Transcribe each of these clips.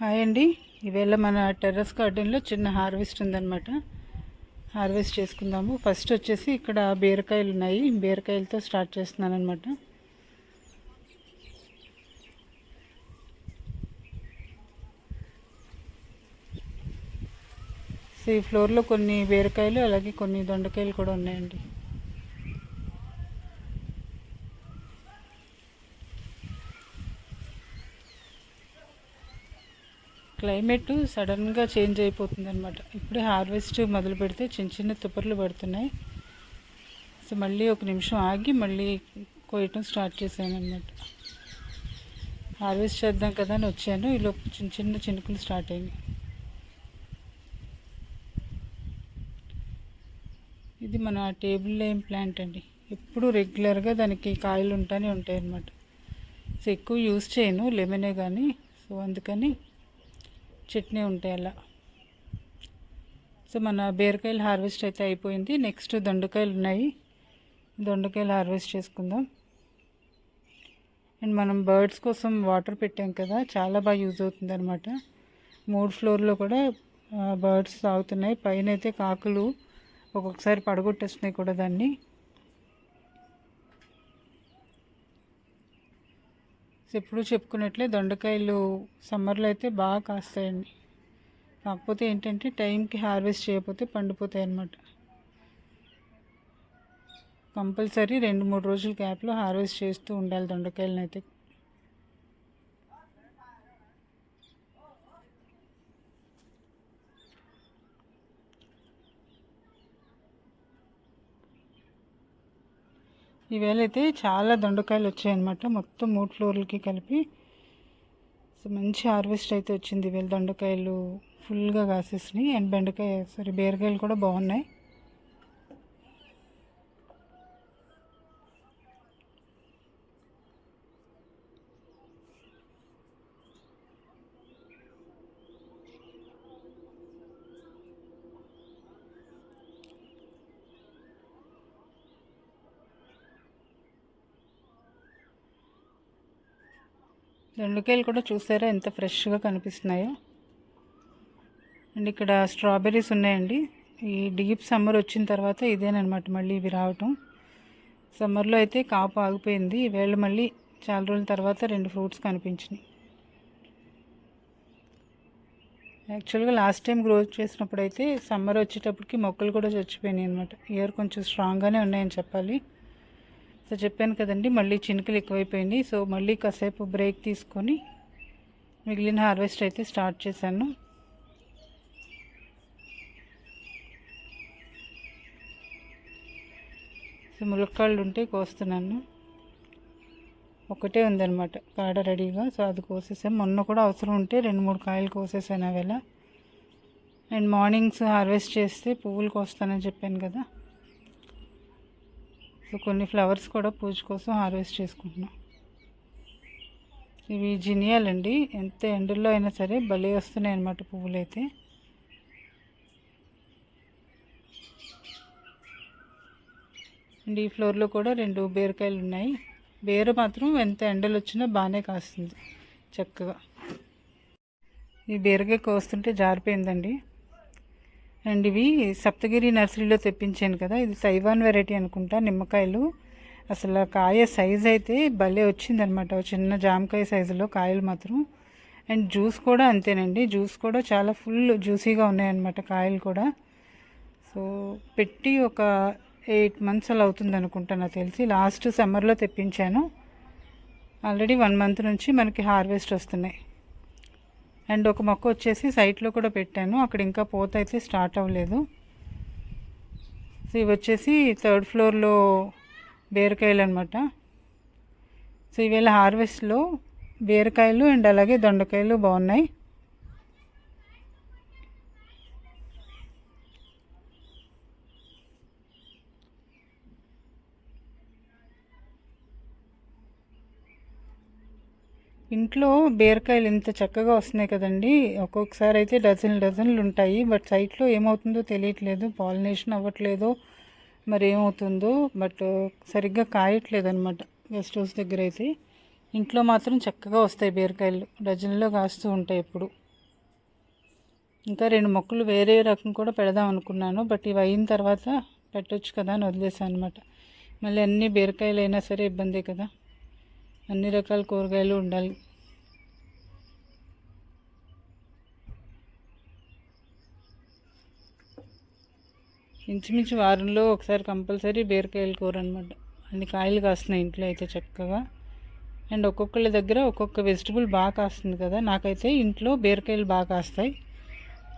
Hi అండి. ఈవేళ మన టెర్రస్ గార్డెన్లో చిన్న హార్వెస్ట్ ఉందన్నమాట. హార్వెస్ట్ చేసుకుందాము. ఫస్ట్ వచ్చేసి ఇక్కడ బీరకాయలు ఉన్నాయి. బీరకాయలతో స్టార్ట్ చేస్తున్నాను అనమాట సో ఈ ఫ్లోర్లో కొన్ని బీరకాయలు అలాగే కొన్ని దొండకాయలు కూడా ఉన్నాయండి. క్లైమేట్ సడన్గా చేంజ్ అయిపోతుంది అనమాట ఇప్పుడే హార్వెస్ట్ మొదలు పెడితే చిన్న చిన్న తుపర్లు పడుతున్నాయి. సో మళ్ళీ ఒక నిమిషం ఆగి మళ్ళీ కోయటం స్టార్ట్ చేశాను అనమాట హార్వెస్ట్ చేద్దాం కదా అని వచ్చాను. ఈలో చిన్న చిన్న చినుకులు స్టార్ట్ అయినాయి. ఇది మన టేబుల్ లేమ్ ప్లాంట్ అండి. ఎప్పుడు రెగ్యులర్గా దానికి కాయలు ఉంటానే ఉంటాయి అన్నమాట సో ఎక్కువ యూస్ చేయను లెమనే కానీ సో అందుకని చట్నీ ఉంటాయి అలా. సో మన బీరకాయలు హార్వెస్ట్ అయితే అయిపోయింది. నెక్స్ట్ దొండకాయలు ఉన్నాయి. దొండకాయలు హార్వెస్ట్ చేసుకుందాం. అండ్ మనం బర్డ్స్ కోసం వాటర్ పెట్టాం కదా చాలా బాగా యూజ్ అవుతుంది అనమాట మూడు ఫ్లోర్లో కూడా బర్డ్స్ తాగుతున్నాయి. పైన అయితే కాకులు ఒక్కొక్కసారి పడగొట్టేస్తున్నాయి కూడా దాన్ని. ఎప్పుడూ చెప్పుకున్నట్లే దొండకాయలు సమ్మర్లో అయితే బాగా కాస్తాయండి. కాకపోతే ఏంటంటే టైంకి హార్వెస్ట్ చేయకపోతే పండిపోతాయి అన్నమాట. కంపల్సరీ రెండు మూడు రోజుల గ్యాప్లో హార్వెస్ట్ చేస్తూ ఉండాలి దొండకాయలను అయితే ఈవేళ అయితే చాలా దొండకాయలు వచ్చాయన్నమాట. మొత్తం మూడు ఫ్లోర్లకి కలిపి సో మంచి హార్వెస్ట్ అయితే వచ్చింది ఈవేళ దొండకాయలు ఫుల్గా కాసేసినాయి. అండ్ బెండకాయ సారీ బీరకాయలు కూడా బాగున్నాయి. దొండకాయలు కూడా చూసారా? ఎంత ఫ్రెష్గా కనిపిస్తున్నాయో. అండ్ ఇక్కడ స్ట్రాబెర్రీస్ ఉన్నాయండి. ఈ డీప్ సమ్మర్ వచ్చిన తర్వాత ఇదేనమాట మళ్ళీ ఇవి రావటం. సమ్మర్లో అయితే కాపు ఆగిపోయింది. ఈవేళ మళ్ళీ చాలా రోజుల తర్వాత రెండు ఫ్రూట్స్ కనిపించినాయి. యాక్చువల్గా లాస్ట్ టైం గ్రోత్ చేసినప్పుడు అయితే సమ్మర్ వచ్చేటప్పటికి మొక్కలు కూడా చచ్చిపోయినాయి అనమాట ఇయర్ కొంచెం స్ట్రాంగ్గానే ఉన్నాయని చెప్పాలి. సో చెప్పాను కదండి మళ్ళీ చినుకులు ఎక్కువైపోయింది సో మళ్ళీ కాసేపు బ్రేక్ తీసుకొని మిగిలిన హార్వెస్ట్ అయితే స్టార్ట్ చేశాను. సో ములక్కాళ్ళు ఉంటే కోస్తున్నాను. ఒకటే ఉందన్నమాట కాడ రెడీగా. సో అది కోసేసాను మొన్న కూడా అవసరం ఉంటే రెండు మూడు కాయలు కోసేసాను అవేళ అండ్ మార్నింగ్స్ హార్వెస్ట్ చేస్తే పువ్వులు కోస్తానని చెప్పాను కదా. సో కొన్ని ఫ్లవర్స్ కూడా పూజ కోసం హార్వెస్ట్ చేసుకుంటున్నాం. ఇవి జినియాలండి ఎంత ఎండల్లో అయినా సరే భలే వస్తున్నాయి అన్నమాట పువ్వులు అయితే అండ్ ఈ ఫ్లోర్లో కూడా రెండు బీరకాయలు ఉన్నాయి. బీర మాత్రం ఎంత ఎండలు వచ్చినా బాగానే కాస్తుంది చక్కగా. ఈ బీరకాయ కోస్తుంటే జారిపోయిందండి. అండ్ ఇవి సప్తగిరి నర్సరీలో తెప్పించాను కదా ఇది తైవాన్ వెరైటీ అనుకుంటా నిమ్మకాయలు. అసలు కాయ సైజ్ అయితే భలే వచ్చిందనమాట చిన్న జామకాయ సైజులో కాయలు మాత్రం. అండ్ జ్యూస్ కూడా అంతేనండి జ్యూస్ కూడా చాలా ఫుల్ జ్యూసీగా ఉన్నాయన్నమాట కాయలు కూడా. సో పెట్టి ఒక ఎయిట్ మంత్స్ అలా అవుతుంది అనుకుంటా నాకు తెలిసి లాస్ట్ సమ్మర్లో తెప్పించాను. ఆల్రెడీ వన్ మంత్ నుంచి మనకి హార్వెస్ట్ వస్తున్నాయి. అండ్ ఒక మొక్క వచ్చేసి సైట్లో కూడా పెట్టాను. అక్కడ ఇంకా పోత అయితే స్టార్ట్ అవ్వలేదు. సో ఇవి వచ్చేసి థర్డ్ ఫ్లోర్లో బీరకాయలు అనమాట సో ఈవేళ హార్వెస్ట్లో బీరకాయలు అండ్ అలాగే దొండకాయలు బాగున్నాయి. ఇంట్లో బీరకాయలు ఇంత చక్కగా వస్తున్నాయి కదండి. ఒక్కొక్కసారి అయితే డజన్ డజన్లు ఉంటాయి. బట్ సైట్లో ఏమవుతుందో తెలియట్లేదు. పాలినేషన్ అవ్వట్లేదు మరి ఏమవుతుందో బట్ సరిగ్గా కాయట్లేదు అనమాట గెస్ట్ హౌస్ దగ్గర అయితే. ఇంట్లో మాత్రం చక్కగా వస్తాయి బీరకాయలు. డజన్లో కాస్తూ ఉంటాయి ఎప్పుడు. ఇంకా రెండు మొక్కలు వేరే రకం కూడా పెడదాం అనుకున్నాను. బట్ ఇవి అయిన తర్వాత పెట్టొచ్చు కదా అని వదిలేసాను అనమాట మళ్ళీ అన్ని బీరకాయలు అయినా సరే ఇబ్బందే కదా. అన్ని రకాల కూరగాయలు ఉండాలి. ఇంచుమించు వారంలో ఒకసారి కంపల్సరీ బీరకాయల కూర అనమాట అన్ని కాయలు కాస్తున్నాయి ఇంట్లో అయితే చక్కగా. అండ్ ఒక్కొక్కళ్ళ దగ్గర ఒక్కొక్క వెజిటబుల్ బాగా కాస్తుంది కదా. నాకైతే ఇంట్లో బీరకాయలు బాగా కాస్తాయి.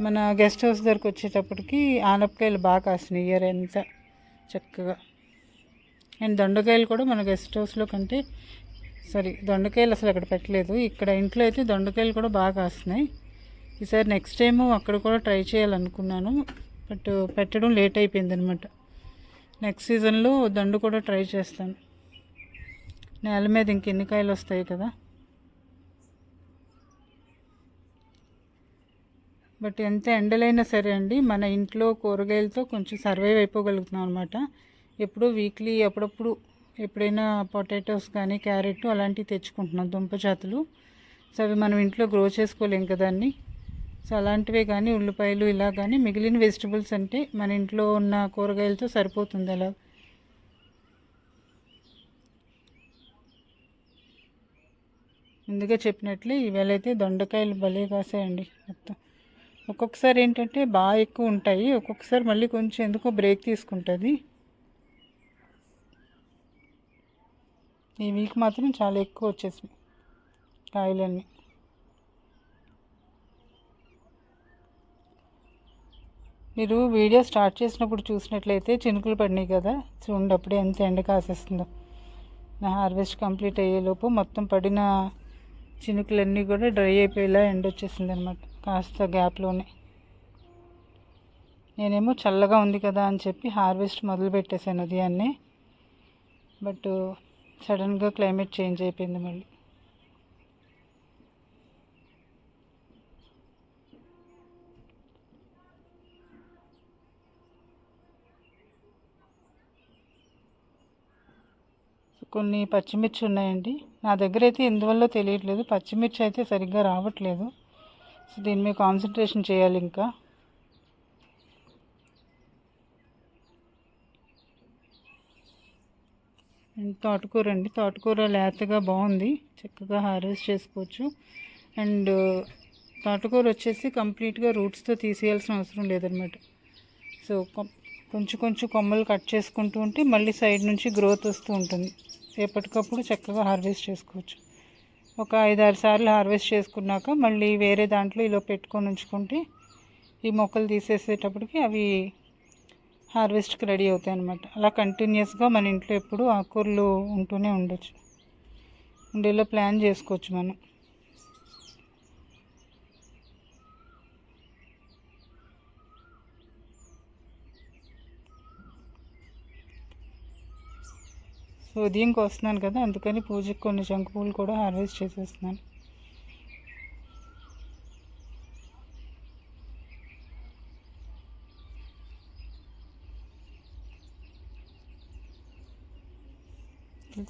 మన గెస్ట్ హౌస్ దగ్గరకు వచ్చేటప్పటికి ఆనపకాయలు బాగా కాస్తున్నాయి ఇయర్ ఎంత చక్కగా. అండ్ దొండకాయలు కూడా మన గెస్ట్ హౌస్లో కంటే సారీ దొండకాయలు అసలు అక్కడ పెట్టలేదు. ఇక్కడ ఇంట్లో అయితే దొండకాయలు కూడా బాగా కాస్తున్నాయి. ఈసారి నెక్స్ట్ టైము అక్కడ కూడా ట్రై చేయాలనుకున్నాను. బట్ పెట్టడం లేట్ అయిపోయింది అనమాట నెక్స్ట్ సీజన్లో దండు కూడా ట్రై చేస్తాను. నేల మీద ఇంకెన్ని కాయలు వస్తాయి కదా. బట్ ఎంత ఎండలైనా సరే అండి మన ఇంట్లో కూరగాయలతో కొంచెం సర్వైవ్ అయిపోగలుగుతున్నాం అనమాట ఎప్పుడూ వీక్లీ అప్పుడప్పుడు ఎప్పుడైనా పొటాటోస్ కానీ క్యారెట్ అలాంటివి తెచ్చుకుంటున్నాం దుంప జాతులు. సో అవి మనం ఇంట్లో గ్రో చేసుకోలేం కదండి సో అలాంటివే కానీ ఉల్లిపాయలు ఇలా కానీ మిగిలిన వెజిటబుల్స్ అంటే మన ఇంట్లో ఉన్న కూరగాయలతో సరిపోతుంది అలా. ముందుగా చెప్పినట్లే ఇవాళైతే దొండకాయలు భలే కాసాయండి మొత్తం. ఒక్కొక్కసారి ఏంటంటే బాగా ఎక్కువ ఉంటాయి ఒక్కొక్కసారి మళ్ళీ కొంచెం ఎందుకో బ్రేక్ తీసుకుంటుంది. ఈ వీక్ మాత్రం చాలా ఎక్కువ వచ్చేసినాయి కాయలన్నీ. మీరు వీడియో స్టార్ట్ చేసినప్పుడు చూసినట్లయితే చినుకులు పడినాయి కదా. చూడండి అప్పుడే ఎంత ఎండ కాసేస్తుందో. నా హార్వెస్ట్ కంప్లీట్ అయ్యేలోపు మొత్తం పడిన చినుకులన్నీ కూడా డ్రై అయిపోయేలా ఎండ వచ్చేసింది అనమాట కాస్త గ్యాప్లోనే. నేనేమో చల్లగా ఉంది కదా అని చెప్పి హార్వెస్ట్ మొదలు పెట్టేశాను ఉదయాన్నే. బట్ సడన్గా క్లైమేట్ చేంజ్ అయిపోయింది మళ్ళీ. కొన్ని పచ్చిమిర్చి ఉన్నాయండి. నా దగ్గర అయితే ఎందువల్ల తెలియట్లేదు. పచ్చిమిర్చి అయితే సరిగ్గా రావట్లేదు. సో దీని మీద కాన్సన్ట్రేషన్ చేయాలి ఇంకా. తోటకూర అండి. తోటకూర లేతగా బాగుంది. చక్కగా హార్వెస్ట్ చేసుకోవచ్చు. అండ్ తోటకూర వచ్చేసి కంప్లీట్గా రూట్స్తో తీసేయాల్సిన అవసరం లేదనమాట సో కొంచెం కొంచెం కొమ్మలు కట్ చేసుకుంటూ ఉంటే మళ్ళీ సైడ్ నుంచి గ్రోత్ వస్తూ ఉంటుంది. ఎప్పటికప్పుడు చక్కగా హార్వెస్ట్ చేసుకోవచ్చు. ఒక ఐదారు సార్లు హార్వెస్ట్ చేసుకున్నాక మళ్ళీ వేరే దాంట్లో ఇలా పెట్టుకొని ఉంచుకుంటే ఈ మొక్కలు తీసేసేటప్పటికి అవి హార్వెస్ట్కి రెడీ అవుతాయి అనమాట అలా కంటిన్యూస్గా మన ఇంట్లో ఎప్పుడు ఆకుకూరలు ఉంటూనే ఉండొచ్చు. ఉండేలా ప్లాన్ చేసుకోవచ్చు మనం. సో ఉదయంకి వస్తున్నాను కదా అందుకని పూజకి కొన్ని శంకు పూలు కూడా హార్వెస్ట్ చేసేస్తున్నాను.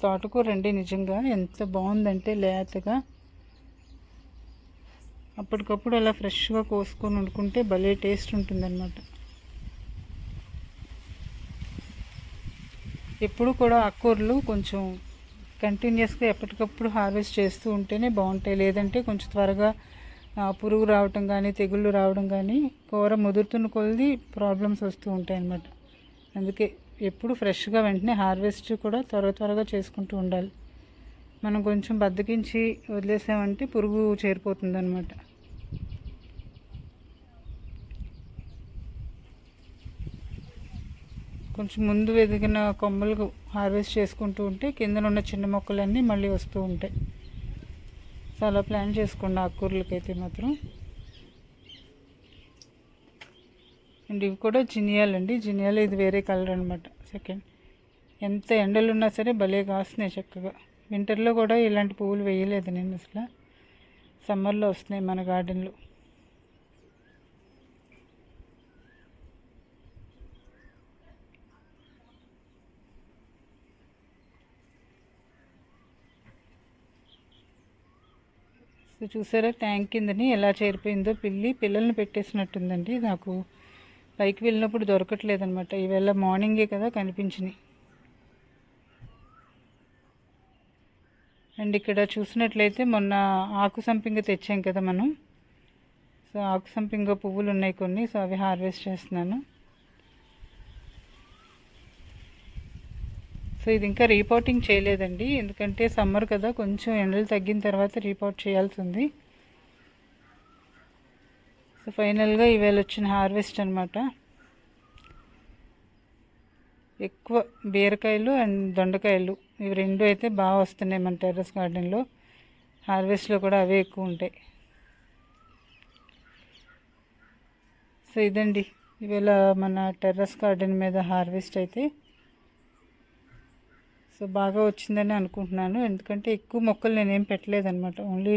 తోటకూర అండి నిజంగా ఎంత బాగుందంటే లేతగా. అప్పటికప్పుడు అలా ఫ్రెష్గా కోసుకొని వండుకుంటే భలే టేస్ట్ ఉంటుందన్నమాట. ఎప్పుడు కూడా ఆకుకూరలు కొంచెం కంటిన్యూస్గా ఎప్పటికప్పుడు హార్వెస్ట్ చేస్తూ ఉంటేనే బాగుంటాయి. లేదంటే కొంచెం త్వరగా పురుగు రావటం కానీ తెగుళ్ళు రావడం కానీ కూర ముదురుతున్న కొలది ప్రాబ్లమ్స్ వస్తూ ఉంటాయి అన్నమాట. అందుకే ఎప్పుడు ఫ్రెష్గా వెంటనే హార్వెస్ట్ కూడా త్వర త్వరగా చేసుకుంటూ ఉండాలి. మనం కొంచెం బద్దకించి వదిలేసామంటే పురుగు చేరిపోతుంది అనమాట కొంచెం ముందు ఎదిగిన కొమ్మలు హార్వెస్ట్ చేసుకుంటూ ఉంటే కింద ఉన్న చిన్న మొక్కలన్నీ మళ్ళీ వస్తూ ఉంటాయి. చాలా ప్లాన్ చేసుకోండి ఆకుకూరలకైతే మాత్రం. అండ్ ఇవి కూడా జినియాలండి జినియాలు ఇది వేరే కలర్ అనమాట సెకండ్ ఎంత ఎండలు ఉన్నా సరే భలే కాస్తున్నాయి చక్కగా. వింటర్లో కూడా ఇలాంటి పువ్వులు వేయలేదు నేను అసలు. సమ్మర్లో వస్తున్నాయి మన గార్డెన్లో. సో చూసారా? ట్యాంక్ కిందని ఎలా చేరిపోయిందో పిల్లి పిల్లల్ని పెట్టేసినట్టుందండి. నాకు పైకి వెళ్ళినప్పుడు దొరకట్లేదనమాట ఈవేళ మార్నింగే కదా కనిపించినాయి. అండ్ ఇక్కడ చూసినట్లయితే మొన్న ఆకు సంపింగ తెచ్చాం కదా మనం. సో ఆకు సంపింగ పువ్వులు ఉన్నాయి కొన్ని. సో అవి హార్వెస్ట్ చేస్తున్నాను. సో ఇది ఇంకా రీపోర్టింగ్ చేయలేదండి. ఎందుకంటే సమ్మర్ కదా కొంచెం ఎండలు తగ్గిన తర్వాత రీపోర్ట్ చేయాల్సి ఉంది సో ఫైనల్గా ఈవేళ వచ్చిన హార్వెస్ట్ అనమాట ఎక్కువ బీరకాయలు అండ్ దొండకాయలు ఇవి రెండు అయితే బాగా వస్తున్నాయి మన టెర్రస్ గార్డెన్లో. హార్వెస్ట్లో కూడా అవే ఎక్కువ ఉంటాయి. సో ఇదండి. ఇవాళ మన టెర్రస్ గార్డెన్ మీద హార్వెస్ట్ అయితే సో బాగా వచ్చిందని అనుకుంటున్నాను. ఎందుకంటే ఎక్కువ మొక్కలు నేనేం పెట్టలేదనమాట ఓన్లీ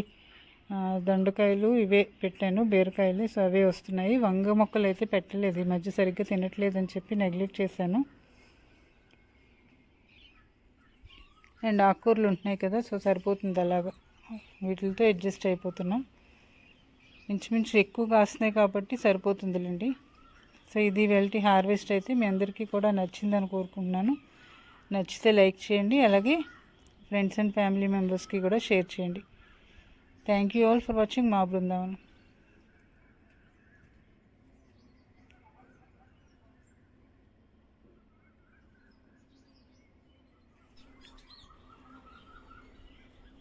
దొండకాయలు ఇవే పెట్టాను బీరకాయలు. సో అవే వస్తున్నాయి. వంగ మొక్కలు అయితే పెట్టలేదు. ఈ మధ్య సరిగ్గా తినట్లేదని చెప్పి నెగ్లెక్ట్ చేశాను. అండ్ ఆకుకూరలు ఉంటున్నాయి కదా సో సరిపోతుంది అలాగా. వీటితో అడ్జస్ట్ అయిపోతున్నాం. ఇంచుమించు ఎక్కువ కాస్తున్నాయి కాబట్టి సరిపోతుందిలేండి. సో ఇది వెల్టీ హార్వెస్ట్ అయితే మీ అందరికీ కూడా నచ్చిందని కోరుకుంటున్నాను. నచ్చితే లైక్ చేయండి అలాగే ఫ్రెండ్స్ అండ్ ఫ్యామిలీ మెంబర్స్కి కూడా షేర్ చేయండి. Thank you all for watching మా బృందావనం.